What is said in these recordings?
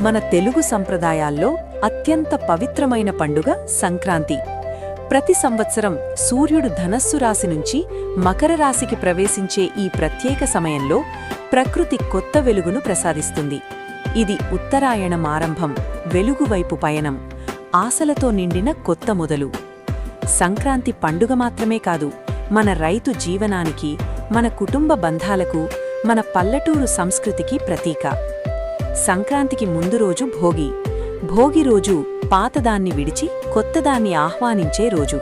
మన తెలుగు సంప్రదాయాల్లో అత్యంత పవిత్రమైన పండుగ సంక్రాంతి. ప్రతి సంవత్సరం సూర్యుడు ధనస్సు రాశి నుంచి మకర రాశికి ప్రవేశించే ఈ ప్రత్యేక సమయంలో ప్రకృతి కొత్త వెలుగును ప్రసాదిస్తుంది. ఇది ఉత్తరాయణం ఆరంభం వెలుగువైపు పయనం ఆశలతో నిండిన కొత్త మొదలు. సంక్రాంతి పండుగ మాత్రమే కాదు మన రైతు జీవనానికి మన కుటుంబ బంధాలకు మన పల్లెటూరు సంస్కృతికి ప్రతీక. సంక్రాంతికి ముందు రోజు భోగి. భోగి రోజు పాతదాన్ని విడిచి కొత్తదాన్ని ఆహ్వానించే రోజు.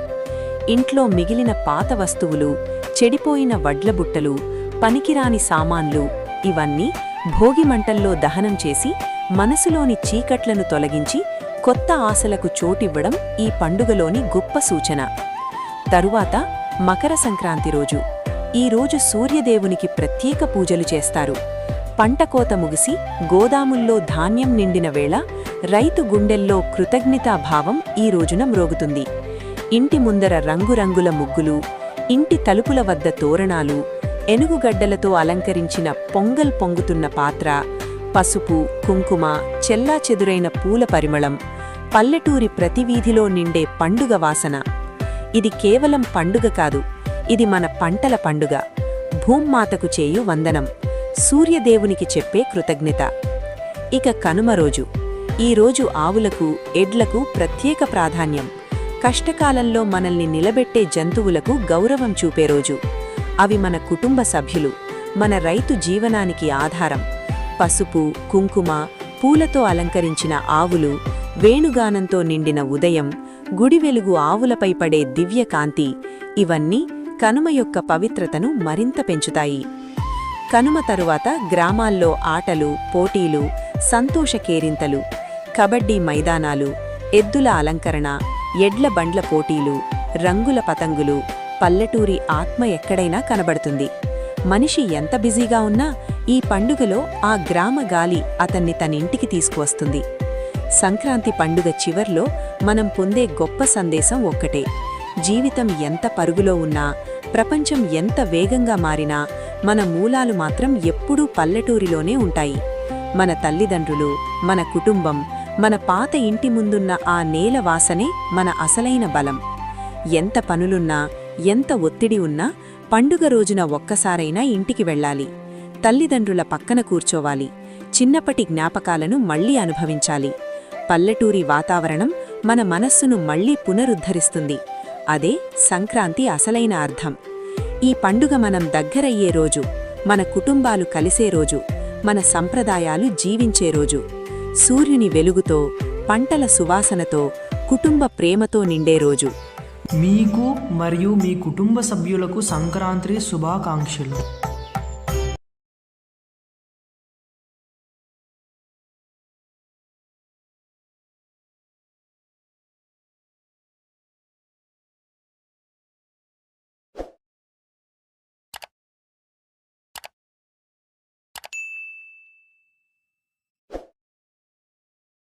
ఇంట్లో మిగిలిన పాత వస్తువులు చెడిపోయిన వడ్లబుట్టలు పనికిరాని సామాన్లు ఇవన్నీ భోగి మంటల్లో దహనం చేసి మనసులోని చీకట్లను తొలగించి కొత్త ఆశలకు చోటివ్వడం ఈ పండుగలోని గొప్ప సూచన. తరువాత మకర సంక్రాంతి రోజు. ఈ రోజు సూర్యదేవునికి ప్రత్యేక పూజలు చేస్తారు. పంట కోత ముగిసి గోదాముల్లో ధాన్యం నిండిన వేళ రైతు గుండెల్లో కృతజ్ఞతాభావం ఈ రోజున మ్రోగుతుంది. ఇంటి ముందర రంగురంగుల ముగ్గులు ఇంటి తలుపుల వద్ద తోరణాలు ఎనుగుగడ్డలతో అలంకరించిన పొంగల్ పొంగుతున్న పాత్ర పసుపు కుంకుమ చెల్లాచెదురైన పూల పరిమళం పల్లెటూరి ప్రతి వీధిలో నిండే పండుగ వాసన. ఇది కేవలం పండుగ కాదు ఇది మన పంటల పండుగ. భూమ్మాతకు చేయు వందనం. సూర్యదేవునికి చెప్పే కృతజ్ఞత. ఇక కనుమ రోజు. ఈ రోజు ఆవులకు ఎడ్లకు ప్రత్యేక ప్రాధాన్యం. కష్టకాలంలో మనల్ని నిలబెట్టే జంతువులకు గౌరవం చూపే రోజు. అవి మన కుటుంబ సభ్యులు మన రైతు జీవనానికి ఆధారం. పసుపు కుంకుమ పూలతో అలంకరించిన ఆవులు వేణుగానంతో నిండిన ఉదయం గుడి వెలుగు ఆవులపై పడే దివ్యకాంతి ఇవన్నీ కనుమ యొక్క పవిత్రతను మరింత పెంచుతాయి. కనుమ తరువాత గ్రామాల్లో ఆటలు పోటీలు సంతోష కేరింతలు కబడ్డీ మైదానాలు ఎద్దుల అలంకరణ ఎడ్ల బండ్ల పోటీలు రంగుల పతంగులు పల్లెటూరి ఆత్మ ఎక్కడైనా కనబడుతుంది. మనిషి ఎంత బిజీగా ఉన్నా ఈ పండుగలో ఆ గ్రామ గాలి అతన్ని తనింటికి తీసుకువస్తుంది. సంక్రాంతి పండుగ చివర్లో మనం పొందే గొప్ప సందేశం ఒక్కటే. జీవితం ఎంత పరుగులో ఉన్నా ప్రపంచం ఎంత వేగంగా మారినా మన మూలాలు మాత్రం ఎప్పుడూ పల్లెటూరిలోనే ఉంటాయి. మన తల్లిదండ్రులు మన కుటుంబం మన పాత ఇంటి ముందున్న ఆ నేల వాసనే మన అసలైన బలం. ఎంత పనులున్నా ఎంత ఒత్తిడి ఉన్నా పండుగ రోజున ఒక్కసారైనా ఇంటికి వెళ్ళాలి. తల్లిదండ్రుల పక్కన కూర్చోవాలి. చిన్నప్పటి జ్ఞాపకాలను మళ్ళీ అనుభవించాలి. పల్లెటూరి వాతావరణం మన మనస్సును మళ్ళీ పునరుద్ధరిస్తుంది. అదే సంక్రాంతి అసలైన అర్థం. ఈ పండుగ మనం దగ్గరయ్యే రోజు మన కుటుంబాలు కలిసే రోజు మన సంప్రదాయాలు జీవించే రోజు. సూర్యుని వెలుగుతో పంటల సువాసనతో కుటుంబ ప్రేమతో నిండే రోజు. మీకు మరియు మీ కుటుంబ సభ్యులకు సంక్రాంతి శుభాకాంక్షలు.